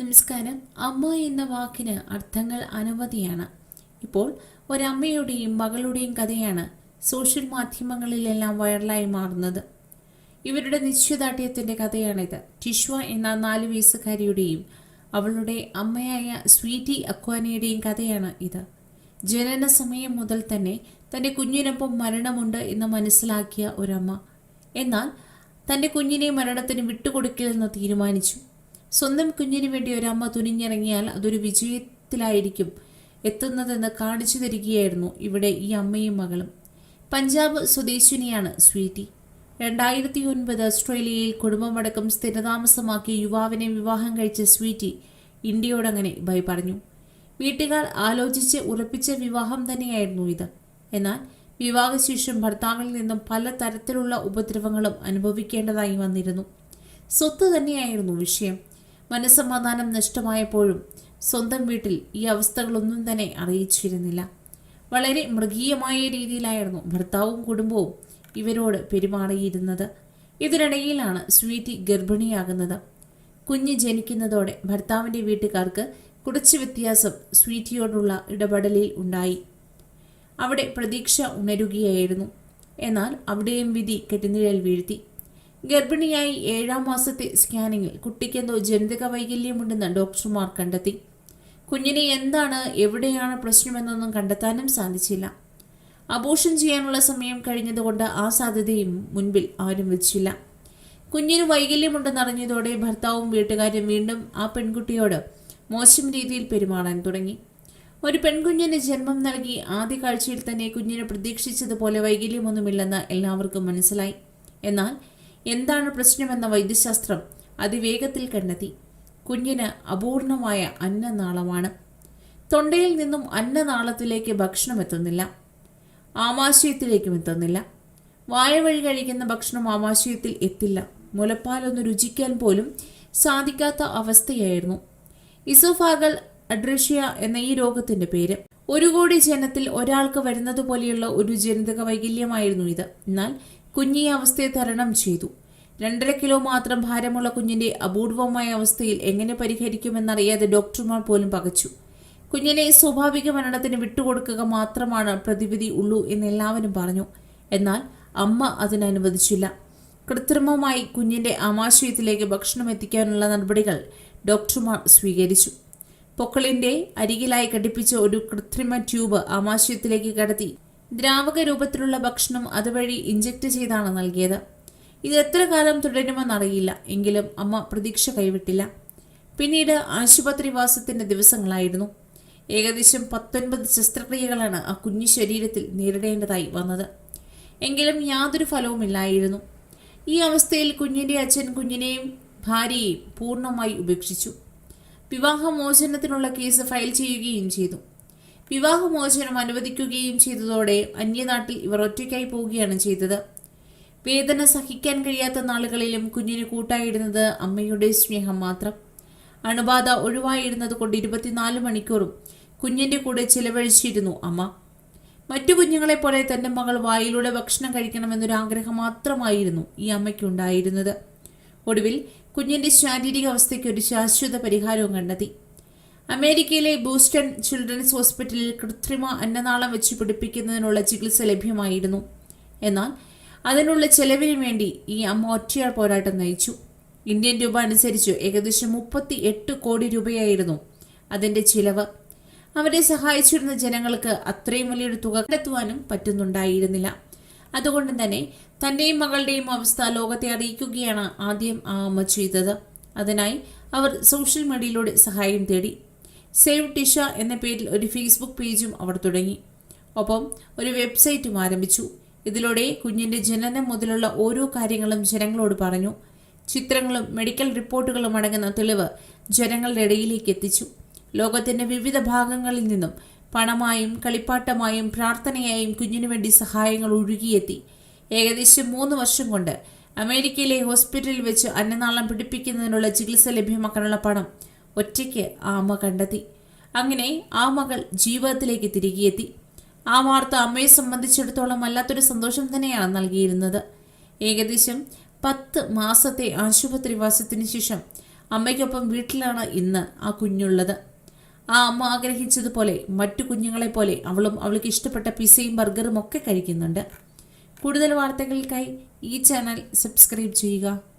നമസ്കാരം. അമ്മ എന്ന വാക്കിന് അർത്ഥങ്ങൾ അനവധിയാണ്. ഇപ്പോൾ ഒരമ്മയുടെയും മകളുടെയും കഥയാണ് സോഷ്യൽ മാധ്യമങ്ങളിലെല്ലാം വൈറലായി മാറുന്നത്. ഇവരുടെ നിശ്ചയദാർഢ്യത്തിന്റെ കഥയാണിത്. ടിഷ്വ എന്ന നാല് വയസ്സുകാരിയുടെയും അവളുടെ അമ്മയായ സ്വീറ്റി അക്വാനയുടെയും കഥയാണ് ഇത്. ജനന സമയം മുതൽ തന്നെ തന്റെ കുഞ്ഞിനൊപ്പം മരണമുണ്ട് എന്ന് മനസ്സിലാക്കിയ ഒരമ്മ. എന്നാൽ തന്റെ കുഞ്ഞിനെ മരണത്തിന് വിട്ടുകൊടുക്കില്ലെന്ന് തീരുമാനിച്ചു. സ്വന്തം കുഞ്ഞിനു വേണ്ടി ഒരമ്മ തുനിഞ്ഞിറങ്ങിയാൽ അതൊരു വിജയത്തിലായിരിക്കും. എത്തുന്നതെന്ന് കാണിച്ചു തരികയായിരുന്നു ഇവിടെ ഈ അമ്മയും മകളും. പഞ്ചാബ് സ്വദേശിനിയാണ് സ്വീറ്റി. രണ്ടായിരത്തി ഒൻപത് ഓസ്ട്രേലിയയിൽ കുടുംബമടക്കം സ്ഥിരതാമസമാക്കി യുവാവിനെ വിവാഹം കഴിച്ച സ്വീറ്റി ഇന്ത്യയോടങ്ങനെ ഭയ പറഞ്ഞു. വീട്ടുകാർ ആലോചിച്ച് ഉറപ്പിച്ച വിവാഹം തന്നെയായിരുന്നു ഇത്. എന്നാൽ വിവാഹശേഷം ഭർത്താവിൽ നിന്നും പല തരത്തിലുള്ള ഉപദ്രവങ്ങളും അനുഭവിക്കേണ്ടതായി വന്നിരുന്നു. സ്വത്ത് തന്നെയായിരുന്നു വിഷയം. മനസ്സമാധാനം നഷ്ടമായപ്പോഴും സ്വന്തം വീട്ടിൽ ഈ അവസ്ഥകളൊന്നും തന്നെ അറിയിച്ചിരുന്നില്ല. വളരെ മൃഗീയമായ രീതിയിലായിരുന്നു ഭർത്താവും കുടുംബവും ഇവരോട് പെരുമാറിയിരുന്നത്. ഇതിനിടയിലാണ് സ്വീറ്റി ഗർഭിണിയാകുന്നത്. കുഞ്ഞ് ജനിക്കുന്നതോടെ ഭർത്താവിന്റെ വീട്ടുകാർക്ക് കുറച്ച് വ്യത്യാസം സ്വീറ്റിയോടുള്ള ഇടപെടലിൽ ഉണ്ടായി. അവിടെ പ്രതീക്ഷ ഉണരുകയായിരുന്നു. എന്നാൽ അവിടെയും വിധി കെട്ടുനിഴൽ വീഴ്ത്തി. ഗർഭിണിയായി ഏഴാം മാസത്തെ സ്കാനിങ്ങിൽ കുട്ടിക്കെന്തോ ജനിതക വൈകല്യമുണ്ടെന്ന് ഡോക്ടർമാർ കണ്ടെത്തി. കുഞ്ഞിനെ എന്താണ് എവിടെയാണ് പ്രശ്നമെന്നൊന്നും കണ്ടെത്താനും സാധിച്ചില്ല. അബോഷൻ ചെയ്യാനുള്ള സമയം കഴിഞ്ഞതുകൊണ്ട് ആ സാധ്യതയും മുൻപിൽ ആരും വെച്ചില്ല. കുഞ്ഞിന് വൈകല്യമുണ്ടെന്നറിഞ്ഞതോടെ ഭർത്താവും വീട്ടുകാരും വീണ്ടും ആ പെൺകുട്ടിയോട് മോശം രീതിയിൽ പെരുമാറാൻ തുടങ്ങി. ഒരു പെൺകുഞ്ഞിന് ജന്മം നൽകി ആദ്യ കാഴ്ചയിൽ തന്നെ കുഞ്ഞിനെ പ്രതീക്ഷിച്ചതുപോലെ വൈകല്യമൊന്നുമില്ലെന്ന് എല്ലാവർക്കും മനസ്സിലായി. എന്നാൽ എന്താണ് പ്രശ്നമെന്ന വൈദ്യശാസ്ത്രം അതിവേഗത്തിൽ കണ്ടെത്തി. കുഞ്ഞിന് അപൂർണമായ അന്നനാളമാണ്. തൊണ്ടയിൽ നിന്നും അന്നനാളത്തിലേക്ക് ഭക്ഷണം എത്തുന്നില്ല. ആമാശയത്തിലേക്കും എത്തുന്നില്ല. വായ വഴി കഴിക്കുന്ന ഭക്ഷണം ആമാശയത്തിൽ എത്തില്ല. മുലപ്പാലൊന്ന് രുചിക്കാൻ പോലും സാധിക്കാത്ത അവസ്ഥയായിരുന്നു. ഇസോഫാഗൽ അഡ്രഷ്യ എന്ന ഈ രോഗത്തിന്റെ പേര്. ഒരു കോടി ജനത്തിൽ ഒരാൾക്ക് വരുന്നത് പോലെയുള്ള ഒരു ജനിതക വൈകല്യമായിരുന്നു ഇത്. എന്നാൽ കുഞ്ഞി അവസ്ഥയെ തരണം ചെയ്തു. രണ്ടര കിലോ മാത്രം ഭാരമുള്ള കുഞ്ഞിന്റെ അപൂർവമായ അവസ്ഥയിൽ എങ്ങനെ പരിഹരിക്കുമെന്നറിയാതെ ഡോക്ടർമാർ പോലും പകച്ചു. കുഞ്ഞിനെ സ്വാഭാവിക മരണത്തിന് വിട്ടുകൊടുക്കുക മാത്രമാണ് പ്രതിവിധി ഉള്ളൂ എന്ന് എല്ലാവരും പറഞ്ഞു. എന്നാൽ അമ്മ അതിനനുവദിച്ചില്ല കൃത്രിമമായി കുഞ്ഞിന്റെ ആമാശയത്തിലേക്ക് ഭക്ഷണം എത്തിക്കാനുള്ള നടപടികൾ ഡോക്ടർമാർ സ്വീകരിച്ചു. പൊക്കളിന്റെ അരികിലായി ഘടിപ്പിച്ച ഒരു കൃത്രിമ ട്യൂബ് ആമാശയത്തിലേക്ക് കടത്തി ദ്രാവക രൂപത്തിലുള്ള ഭക്ഷണം അതുവഴി ഇഞ്ചക്ട് ചെയ്താണ് നൽകിയത്. ഇത് എത്ര കാലം തുടരുമെന്നറിയില്ല. എങ്കിലും അമ്മ പ്രതീക്ഷ കൈവിട്ടില്ല. പിന്നീട് ആശുപത്രിവാസത്തിന്റെ ദിവസങ്ങളായിരുന്നു. ഏകദേശം പത്തൊൻപത് ശസ്ത്രക്രിയകളാണ് ആ കുഞ്ഞു ശരീരത്തിൽ നേരിടേണ്ടതായി വന്നത്. എങ്കിലും യാതൊരു ഫലവുമില്ലായിരുന്നു. ഈ അവസ്ഥയിൽ കുഞ്ഞിന്റെ അച്ഛൻ കുഞ്ഞിനെയും ഭാര്യയെയും പൂർണമായി ഉപേക്ഷിച്ചു. വിവാഹമോചനത്തിനുള്ള കേസ് ഫയൽ ചെയ്യുകയും ചെയ്തു. വിവാഹമോചനം അനുവദിക്കുകയും ചെയ്തതോടെ അന്യനാട്ടിൽ ഇവർ ഒറ്റയ്ക്കായി പോവുകയാണ് ചെയ്തത്. വേദന സഹിക്കാൻ കഴിയാത്ത നാളുകളിലും കുഞ്ഞിന് കൂട്ടായിരുന്നത് അമ്മയുടെ സ്നേഹം മാത്രം. അണുബാധ ഒഴിവായിരുന്നത് കൊണ്ട് ഇരുപത്തിനാല് മണിക്കൂറും കുഞ്ഞിന്റെ കൂടെ ചിലവഴിച്ചിരുന്നു അമ്മ. മറ്റു കുഞ്ഞുങ്ങളെ പോലെ തന്റെ മകൾ വായിലൂടെ ഭക്ഷണം കഴിക്കണമെന്നൊരു ആഗ്രഹം മാത്രമായിരുന്നു ഈ അമ്മയ്ക്കുണ്ടായിരുന്നത്. ഒടുവിൽ കുഞ്ഞിന്റെ ശാരീരിക അവസ്ഥയ്ക്ക് ഒരു ശാശ്വത പരിഹാരവും കണ്ടെത്തി. അമേരിക്കയിലെ ബൂസ്റ്റൺ ചിൽഡ്രൻസ് ഹോസ്പിറ്റലിൽ കൃത്രിമ അന്നനാളം വെച്ച് പിടിപ്പിക്കുന്നതിനുള്ള ചികിത്സ ലഭ്യമായിരുന്നു. എന്നാൽ അതിനുള്ള ചെലവിന് വേണ്ടി ഈ അമ്മ ഒറ്റയാൾ പോരാട്ടം നയിച്ചു. ഇന്ത്യൻ രൂപ അനുസരിച്ച് ഏകദേശം മുപ്പത്തി എട്ട് കോടി രൂപയായിരുന്നു അതിന്റെ ചിലവ്. അവരെ സഹായിച്ചിരുന്ന ജനങ്ങൾക്ക് അത്രയും വലിയൊരു തുക കണ്ടെത്തുവാനും പറ്റുന്നുണ്ടായിരുന്നില്ല. അതുകൊണ്ട് തന്നെ തന്റെയും മകളുടെയും അവസ്ഥ ലോകത്തെ അറിയിക്കുകയാണ് ആദ്യം ആ അമ്മ ചെയ്തത്. അതിനായി അവർ സോഷ്യൽ മീഡിയയിലൂടെ സഹായം തേടി. സേവ് ടിഷ എന്ന പേരിൽ ഒരു ഫേസ്ബുക്ക് പേജും അവർ തുടങ്ങി. ഒപ്പം ഒരു വെബ്സൈറ്റും ആരംഭിച്ചു. ഇതിലൂടെ കുഞ്ഞിന്റെ ജനനം മുതലുള്ള ഓരോ കാര്യങ്ങളും ജനങ്ങളോട് പറഞ്ഞു. ചിത്രങ്ങളും മെഡിക്കൽ റിപ്പോർട്ടുകളും അടങ്ങുന്ന തെളിവ് ജനങ്ങളുടെ ഇടയിലേക്ക് എത്തിച്ചു. ലോകത്തിന്റെ വിവിധ ഭാഗങ്ങളിൽ നിന്നും പണമായും കളിപ്പാട്ടമായും പ്രാർത്ഥനയായും കുഞ്ഞിനു വേണ്ടി സഹായങ്ങൾ ഒഴുകിയെത്തി. ഏകദേശം മൂന്ന് വർഷം കൊണ്ട് അമേരിക്കയിലെ ഹോസ്പിറ്റലിൽ വെച്ച് അന്നനാളം പിടിപ്പിക്കുന്നതിനുള്ള ചികിത്സ ലഭ്യമാക്കാനുള്ള പണം ഒറ്റയ്ക്ക് ആമ കണ്ടെത്തി. അങ്ങനെ ആ മകൾ ജീവിതത്തിലേക്ക് തിരികെയെത്തി. ആ വാർത്ത അമ്മയെ സംബന്ധിച്ചിടത്തോളം വല്ലാത്തൊരു സന്തോഷം തന്നെയാണ് നൽകിയിരുന്നത്. ഏകദേശം പത്ത് മാസത്തെ ആശുപത്രിവാസത്തിന് ശേഷം അമ്മയ്ക്കൊപ്പം വീട്ടിലാണ് ഇന്ന് ആ കുഞ്ഞുള്ളത്. ആ അമ്മ ആഗ്രഹിച്ചതുപോലെ മറ്റു കുഞ്ഞുങ്ങളെ പോലെ അവളും അവൾക്ക് ഇഷ്ടപ്പെട്ട പിസയും ബർഗറും ഒക്കെ കഴിക്കുന്നുണ്ട്. കൂടുതൽ വാർത്തകൾക്കായി ഈ ചാനൽ സബ്സ്ക്രൈബ് ചെയ്യുക.